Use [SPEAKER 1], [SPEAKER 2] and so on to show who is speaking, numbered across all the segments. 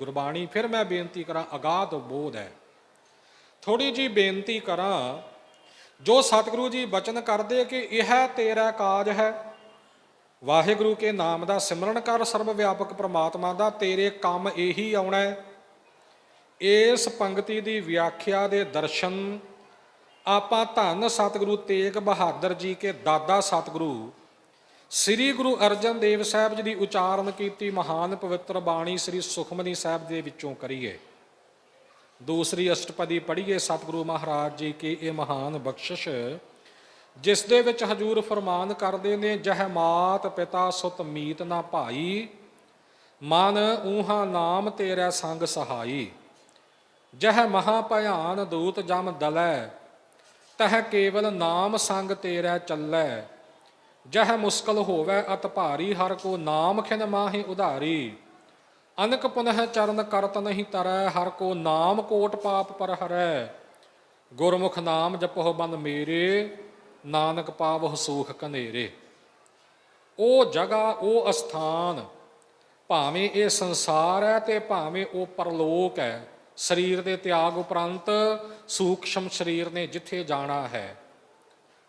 [SPEAKER 1] ਗੁਰਬਾਣੀ, ਫਿਰ ਮੈਂ ਬੇਨਤੀ ਕਰਾਂ, ਅਗਾਧ ਬੋਧ ਹੈ। ਥੋੜੀ ਜੀ ਬੇਨਤੀ ਕਰਾਂ, ਜੋ ਸਤਿਗੁਰੂ ਜੀ ਬਚਨ ਕਰਦੇ ਕਿ ਇਹ ਤੇਰਾ ਕਾਜ ਹੈ। ਵਾਹਿਗੁਰੂ ਕੇ ਨਾਮ ਦਾ ਸਿਮਰਨ ਕਰ ਸਰਬ ਵਿਆਪਕ ਪ੍ਰਮਾਤਮਾ ਦਾ, ਤੇਰੇ ਕੰਮ ਇਹੀ ਆਉਣਾ ਹੈ। ਇਸ ਪੰਕਤੀ ਦੀ ਵਿਆਖਿਆ ਦੇ ਦਰਸ਼ਨ ਆਪਾਂ ਧੰਨ ਸਤਿਗੁਰੂ ਤੇਗ ਬਹਾਦਰ ਜੀ ਕੇ ਦਾਦਾ ਸਤਿਗੁਰੂ ਸ੍ਰੀ ਗੁਰੂ ਅਰਜਨ ਦੇਵ ਸਾਹਿਬ ਜੀ ਦੀ ਉਚਾਰਨ ਕੀਤੀ ਮਹਾਨ ਪਵਿੱਤਰ ਬਾਣੀ ਸ੍ਰੀ ਸੁਖਮਨੀ ਸਾਹਿਬ ਦੇ ਵਿੱਚੋਂ ਕਰੀਏ। ਦੂਸਰੀ ਅਸ਼ਟਪਦੀ ਪੜ੍ਹੀਏ ਸਤਿਗੁਰੂ ਮਹਾਰਾਜ ਜੀ ਕੀ ਇਹ ਮਹਾਨ ਬਖਸ਼ਿਸ਼, ਜਿਸ ਦੇ ਵਿੱਚ ਹਜੂਰ ਫਰਮਾਨ ਕਰਦੇ ਨੇ, ਜਹ ਮਾਤ ਪਿਤਾ ਸੁਤ ਮੀਤ ਨਾ ਭਾਈ, ਮਨ ਊਹਾ ਨਾਮ ਤੇਰਾ ਸੰਗ ਸਹਾਈ। ਜਹ ਮਹਾ ਭਿਆਨ ਦੂਤ ਜਮ ਦਲੈ, ਤਹ ਕੇਵਲ ਨਾਮ ਸੰਗ ਤੇਰਾ ਚੱਲੈ। ਜਹ ਮੁਸਕਲ ਹੋਵੇ ਅਤ ਭਾਰੀ, ਹਰ ਕੋ ਨਾਮ ਖਿਨ ਮਾਹੀ ਉਧਾਰੀ। ਅਨਕ ਪੁਨਹ ਚਰਨ ਕਰਤ ਨਹੀਂ ਤਰੈ, ਹਰ ਕੋ ਨਾਮ ਕੋਟ ਪਾਪ ਪਰ ਹਰੈ। ਗੁਰਮੁਖ ਨਾਮ ਜਪੋ ਬਨ ਮੇਰੇ, ਨਾਨਕ ਪਾਵਹੁ ਸੂਖ ਕਨੇਰੇ। ਉਹ ਜਗ੍ਹਾ ਉਹ ਅਸਥਾਨ, ਭਾਵੇਂ ਇਹ ਸੰਸਾਰ ਹੈ ਤੇ ਭਾਵੇਂ ਉਹ ਪਰਲੋਕ ਹੈ ਸਰੀਰ ਦੇ ਤਿਆਗ ਉਪਰੰਤ ਸੂਖਸ਼ਮ ਸਰੀਰ ਨੇ ਜਿੱਥੇ ਜਾਣਾ ਹੈ।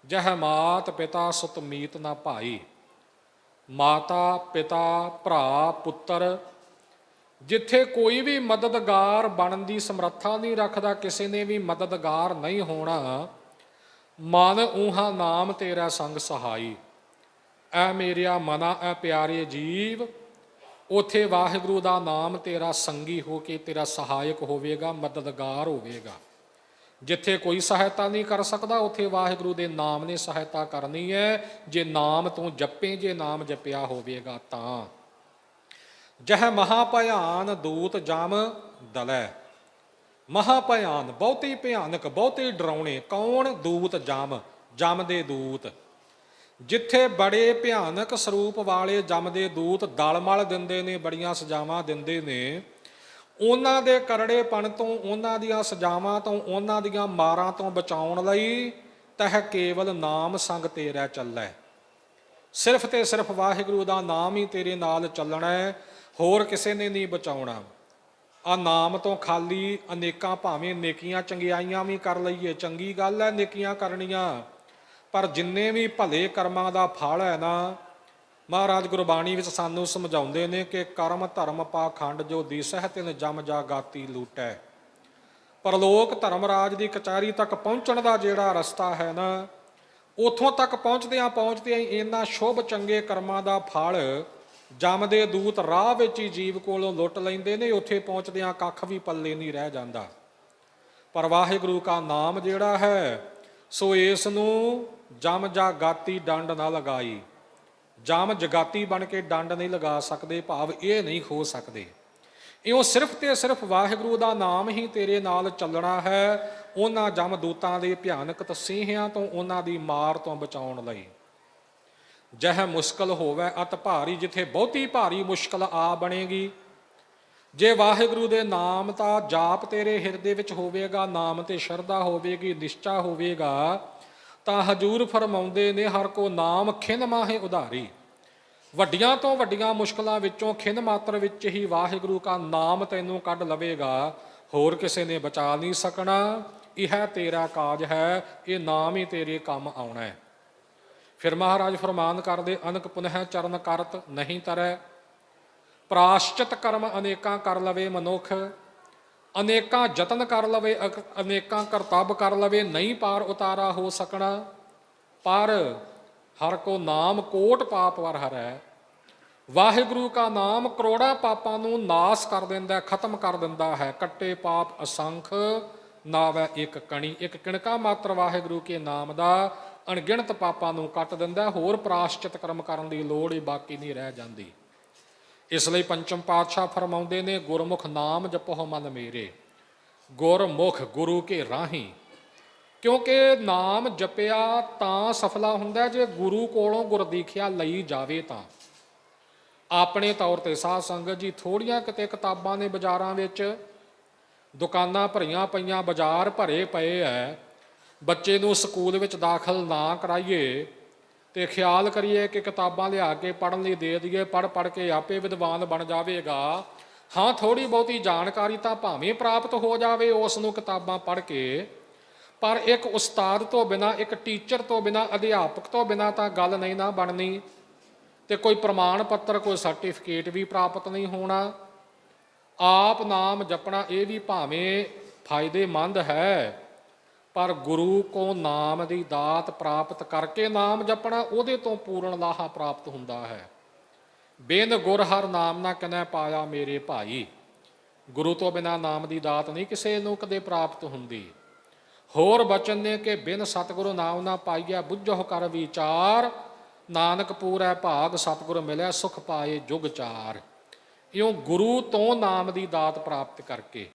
[SPEAKER 1] ਜਹ ਮਾਤ ਪਿਤਾ ਸੁਤ ਮੀਤ ਨਾ ਭਾਈ। ਮਾਤਾ ਪਿਤਾ ਭਰਾ ਪੁੱਤਰ, ਜਿੱਥੇ ਕੋਈ ਵੀ ਮਦਦਗਾਰ ਬਣਨ ਦੀ ਸਮਰੱਥਾ ਨਹੀਂ ਰੱਖਦਾ, ਕਿਸੇ ਨੇ ਵੀ ਮਦਦਗਾਰ ਨਹੀਂ ਹੋਣਾ, ਮਨ ਊਹਾ ਨਾਮ ਤੇਰਾ ਸੰਗ ਸਹਾਈ। ਐ ਮੇਰਿਆ ਮਨਾ, ਐ ਪਿਆਰੇ ਜੀਵ, ਉਥੇ ਵਾਹਿਗੁਰੂ ਦਾ ਨਾਮ ਤੇਰਾ ਸੰਗੀ ਹੋ ਕੇ ਤੇਰਾ ਸਹਾਇਕ ਹੋਵੇਗਾ, ਮਦਦਗਾਰ ਹੋਵੇਗਾ। ਜਿੱਥੇ ਕੋਈ ਸਹਾਇਤਾ ਨਹੀਂ ਕਰ ਸਕਦਾ, ਉਥੇ ਵਾਹਿਗੁਰੂ ਦੇ ਨਾਮ ਨੇ ਸਹਾਇਤਾ ਕਰਨੀ ਹੈ। ਜੇ ਨਾਮ ਤੋਂ ਜਪੇ, ਜੇ ਨਾਮ ਜਪਿਆ ਹੋਵੇਗਾ ਤਾਂ। ਜਹ ਮਹਾ ਭਿਆਨ ਦੂਤ ਜਮ ਦਲੈ। ਮਹਾ ਭਿਆਨ ਬਹੁਤੀ ਭਿਆਨਕ, ਬਹੁਤੇ ਡਰਾਉਣੇ, ਕੌਣ ਦੂਤ ਜਮ? ਜਮ ਦੇ ਦੂਤ। ਜਿੱਥੇ ਬੜੇ ਭਿਆਨਕ ਸਰੂਪ ਵਾਲੇ ਜਮ ਦੇ ਦੂਤ ਦਲਮਲ ਦਿੰਦੇ ਨੇ, ਬੜੀਆਂ ਸਜ਼ਾਵਾਂ ਦਿੰਦੇ ਨੇ ਉਹਨਾਂ ਦੇ ਕਰੜੇਪਣ ਤੋਂ, ਉਹਨਾਂ ਦੀਆਂ ਸਜ਼ਾਵਾਂ ਤੋਂ, ਉਹਨਾਂ ਦੀਆਂ ਮਾਰਾਂ ਤੋਂ ਬਚਾਉਣ ਲਈ ਤਹ ਕੇਵਲ ਨਾਮ ਸੰਗ ਤੇਰਾ ਚੱਲੈ। ਸਿਰਫ ਤੇ ਸਿਰਫ ਵਾਹਿਗੁਰੂ ਦਾ ਨਾਮ ਹੀ ਤੇਰੇ ਨਾਲ ਚੱਲਣਾ ਹੈ, ਹੋਰ ਕਿਸੇ ਨੇ ਨਹੀਂ ਬਚਾਉਣਾ। ਆ ਨਾਮ ਤੋਂ ਖਾਲੀ ਅਨੇਕਾਂ ਭਾਵੇਂ ਨੇਕੀਆਂ ਚੰਗਿਆਈਆਂ ਵੀ ਕਰ ਲਈਏ, ਚੰਗੀ ਗੱਲ ਹੈ ਨੇਕੀਆਂ ਕਰਨੀਆਂ, ਪਰ ਜਿੰਨੇ ਵੀ ਭਲੇ ਕਰਮਾਂ ਦਾ ਫਲ ਹੈ ਨਾ ਮਹਾਰਾਜ ਗੁਰਬਾਣੀ ਵਿੱਚ ਸਾਨੂੰ ਸਮਝਾਉਂਦੇ ਨੇ ਕਿ ਕਰਮ, ਧਰਮ, ਪਾਖੰਡ ਜੋ ਦੀਸਹਿ ਤਿਨ ਜਮ ਜਾ ਗਾਤੀ ਲੂਟੈ। ਪਰਲੋਕ ਧਰਮਰਾਜ ਦੀ ਕਚਾਰੀ ਤੱਕ ਪਹੁੰਚਣ ਦਾ ਜਿਹੜਾ ਰਸਤਾ ਹੈ ਨਾ, ਉਥੋਂ ਤੱਕ ਪਹੁੰਚਦਿਆਂ ਪਹੁੰਚਦਿਆਂ ਹੀ ਇਹਨਾਂ ਸ਼ੁਭ ਚੰਗੇ ਕਰਮਾਂ ਦਾ ਫਲ ਜਮ ਦੇ ਦੂਤ ਰਾਹ ਵਿੱਚ ਹੀ ਜੀਵ ਕੋਲੋਂ ਲੁੱਟ ਲੈਂਦੇ ਨੇ, ਉੱਥੇ ਪਹੁੰਚਦਿਆਂ ਕੱਖ ਵੀ ਪੱਲੇ ਨਹੀਂ ਰਹਿ ਜਾਂਦਾ। ਪਰ ਵਾਹਿਗੁਰੂ ਕਾ ਨਾਮ ਜਿਹੜਾ ਹੈ, ਸੋ ਇਸ ਨੂੰ ਜਮ ਜਾ ਗਾਤੀ ਡੰਡ ਨਾ ਲਗਾਈ। ਜਾਮ ਜਗਾਤੀ ਬਣ ਕੇ ਡੰਡ ਨਹੀਂ ਲਗਾ ਸਕਦੇ, ਭਾਵ ਇਹ ਨਹੀਂ ਹੋ ਸਕਦੇ। ਇਉਂ ਸਿਰਫ ਤੇ ਸਿਰਫ ਵਾਹਿਗੁਰੂ ਦਾ ਨਾਮ ਹੀ ਤੇਰੇ ਨਾਲ ਚੱਲਣਾ ਹੈ। ਉਹਨਾਂ ਜਮ ਦੂਤਾਂ ਦੇ ਭਿਆਨਕ ਤਸੀਹਿਆਂ ਤੋਂ ਉਹਨਾਂ ਦੀ ਮਾਰ ਤੋਂ ਬਚਾਉਣ ਲਈ। ਜਹ ਮੁਸ਼ਕਲ ਹੋਵੇ, ਅਤ ਭਾਰੀ, ਜਿੱਥੇ ਬਹੁਤੀ ਭਾਰੀ ਮੁਸ਼ਕਲ ਆ ਬਣੇਗੀ। ਜੇ ਵਾਹਿਗੁਰੂ ਦੇ ਨਾਮ ਦਾ ਜਾਪ ਤੇਰੇ ਹਿਰਦੇ ਵਿੱਚ ਹੋਵੇਗਾ, ਨਾਮ ਤੇ ਸ਼ਰਧਾ ਹੋਵੇਗੀ, ਨਿਸ਼ਚਾ ਹੋਵੇਗਾ। ਤਾਂ ਹਜੂਰ ਫਰਮਾਉਂਦੇ ਨੇ, ਹਰ ਕੋ ਨਾਮ ਖਿੰਨ ਮਾਹੇ ਉਧਾਰੀ। ਵੱਡੀਆਂ ਤੋਂ ਵੱਡੀਆਂ ਮੁਸ਼ਕਲਾਂ ਵਿੱਚੋਂ ਖਿੰਨ ਮਾਤਰ ਵਿੱਚ ਹੀ ਵਾਹਿਗੁਰੂ ਦਾ ਨਾਮ ਤੈਨੂੰ ਕੱਢ ਲਵੇਗਾ। ਹੋਰ ਕਿਸੇ ਨੇ ਬਚਾ ਨਹੀਂ ਸਕਣਾ। ਇਹ ਤੇਰਾ ਕਾਜ ਹੈ, ਇਹ ਨਾਮ ਹੀ ਤੇਰੇ ਕੰਮ ਆਉਣਾ ਹੈ। ਫਿਰ ਮਹਾਰਾਜ ਫਰਮਾਨ ਕਰਦੇ, ਅਨਕ ਪੁਨਹ ਚਰਨ ਕਰਤ ਨਹੀਂ ਤਰੈ। ਪ੍ਰਾਸ਼ਚਿਤ ਕਰਮ ਅਨੇਕਾਂ ਕਰ ਲਵੇ ਮਨੁੱਖ। ਅਨੇਕਾਂ ਯਤਨ ਕਰ ਲਵੇ, ਅਕ- ਅਨੇਕਾਂ ਕਰਤੱਵ ਕਰ ਲਵੇ, ਨਹੀਂ ਪਾਰ ਉਤਾਰਾ ਹੋ ਸਕਣਾ। ਪਰ ਹਰ ਕੋ ਨਾਮ ਕੋਟ ਪਾਪ ਵਰ ਹਰੈ। ਵਾਹਿਗੁਰੂ ਕਾ ਨਾਮ ਕਰੋੜਾਂ ਪਾਪਾਂ ਨੂੰ ਨਾਸ ਕਰ ਦਿੰਦਾ, ਖਤਮ ਕਰ ਦਿੰਦਾ ਹੈ। ਕੱਟੇ ਪਾਪ ਅਸੰਖ, ਨਾਵੈ ਇੱਕ ਕਣੀ। ਇੱਕ ਕਿਣਕਾ ਮਾਤਰ ਵਾਹਿਗੁਰੂ ਕੇ ਨਾਮ ਦਾ ਅਣਗਿਣਤ ਪਾਪਾਂ ਨੂੰ ਕੱਟ ਦਿੰਦਾ, ਹੋਰ ਪ੍ਰਾਸ਼ਚਿਤ ਕਰਮ ਕਰਨ ਦੀ ਲੋੜ ਹੀ ਬਾਕੀ ਨਹੀਂ ਰਹਿ ਜਾਂਦੀ। ਇਸ ਲਈ ਪੰਚਮ ਪਾਤਸ਼ਾਹ ਫਰਮਾਉਂਦੇ ਨੇ, ਗੁਰਮੁਖ ਨਾਮ ਜਪੋ ਮਨ ਮੇਰੇ, ਗੁਰਮੁਖ ਗੁਰੂ ਕੇ ਰਾਹੀ। ਕਿਉਂਕਿ ਨਾਮ ਜਪਿਆ ਤਾਂ ਸਫਲਾ ਹੁੰਦਾ ਜੇ ਗੁਰੂ ਕੋਲੋਂ ਗੁਰਦੀਖਿਆ ਲਈ ਜਾਵੇ ਤਾਂ। ਆਪਣੇ ਤੌਰ ਤੇ ਸਾਧ ਸੰਗਤ ਜੀ, ਥੋੜੀਆਂ ਕਿਤੇ ਕਿਤਾਬਾਂ ਨੇ ਬਾਜ਼ਾਰਾਂ ਵਿੱਚ ਦੁਕਾਨਾਂ ਭਰੀਆਂ ਪਈਆਂ, ਬਾਜ਼ਾਰ ਭਰੇ ਪਏ ਐ। ਬੱਚੇ ਨੂੰ ਸਕੂਲ ਵਿੱਚ ਦਾਖਲ ਨਾ ਕਰਾਈਏ ਤੇ ਖਿਆਲ ਕਰੀਏ ਕਿ ਕਿਤਾਬਾਂ ਲਿਆ ਕੇ ਪੜਨ ਲਈ ਦੇ ਦਈਏ ਪੜ ਪੜ ਕੇ ਆਪੇ ਵਿਦਵਾਨ ਬਣ ਜਾਵੇਗਾ। ਹਾਂ ਥੋੜੀ ਬਹੁਤੀ ਜਾਣਕਾਰੀ ਤਾਂ ਭਾਵੇਂ ਪ੍ਰਾਪਤ ਹੋ ਜਾਵੇ, ਉਸ ਨੂੰ ਕਿਤਾਬਾਂ ਪੜ੍ਹ ਕੇ। ਪਰ ਇੱਕ ਉਸਤਾਦ ਤੋਂ ਬਿਨਾ, ਇੱਕ ਟੀਚਰ ਤੋਂ ਬਿਨਾ, ਅਧਿਆਪਕ ਤੋਂ ਬਿਨਾ ਤਾਂ ਗੱਲ ਨਹੀਂ ਨਾ ਬਣਨੀ। ਤੇ ਕੋਈ ਪ੍ਰਮਾਣ ਪੱਤਰ, ਕੋਈ ਸਰਟੀਫਿਕੇਟ ਵੀ ਪ੍ਰਾਪਤ ਨਹੀਂ ਹੋਣਾ। ਆਪ ਨਾਮ ਜਪਣਾ, ਇਹ ਵੀ ਭਾਵੇਂ ਫਾਇਦੇਮੰਦ ਹੈ। ਪਰ ਗੁਰੂ ਕੋ ਨਾਮ ਦੀ ਦਾਤ ਪ੍ਰਾਪਤ ਕਰਕੇ ਨਾਮ ਜਪਣਾ ਉਹਦੇ ਤੋਂ ਪੂਰਨ ਲਾਹਾ ਪ੍ਰਾਪਤ ਹੁੰਦਾ ਹੈ। ਬਿਨ ਗੁਰ ਹਰ ਨਾਮ ਨਾ ਕਨੈ ਪਾਇਆ ਮੇਰੇ ਭਾਈ। ਗੁਰੂ ਤੋਂ ਬਿਨਾ ਨਾਮ ਦੀ ਦਾਤ ਨਹੀਂ ਕਿਸੇ ਨੂੰ ਕਦੇ ਪ੍ਰਾਪਤ ਹੁੰਦੀ। ਹੋਰ ਬਚਨ ਨੇ ਕਿ ਬਿਨ ਸਤਿਗੁਰੂ ਨਾਮ ਨਾ ਪਾਈਆ ਬੁੱਝੋ ਕਰ ਵਿਚਾਰ। ਨਾਨਕ ਪੂਰੈ ਭਾਗ ਸਤਿਗੁਰ ਮਿਲਿਆ ਸੁਖ ਪਾਏ ਜੁਗ ਚਾਰ। ਇਉਂ ਗੁਰੂ ਤੋਂ ਨਾਮ ਦੀ ਦਾਤ ਪ੍ਰਾਪਤ ਕਰਕੇ